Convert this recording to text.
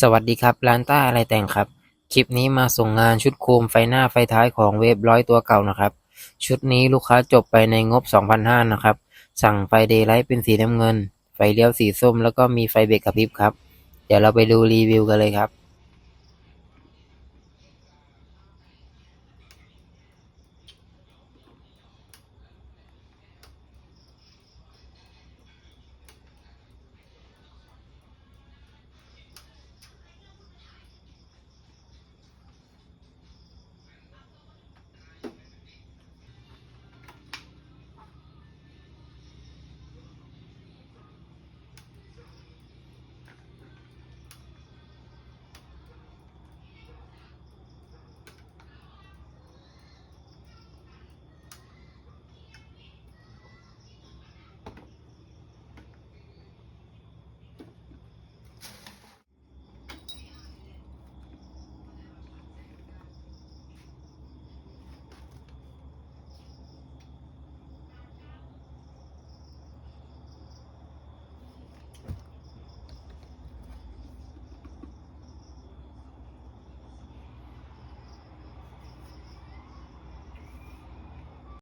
สวัสดีครับ ร้านต้าอะไรแต่งครับ คลิปนี้มาส่งงานชุดโคมไฟหน้าไฟท้ายของเวฟร้อยตัวเก่านะครับ ชุดนี้ลูกค้าจบไปในงบ 2,500นะครับ สั่งไฟเดย์ไลท์เป็นสีน้ำเงิน ไฟเลี้ยวสีส้ม แล้วก็มีไฟเบรกกระพริบครับ เดี๋ยวเราไปดูรีวิวกันเลยครับ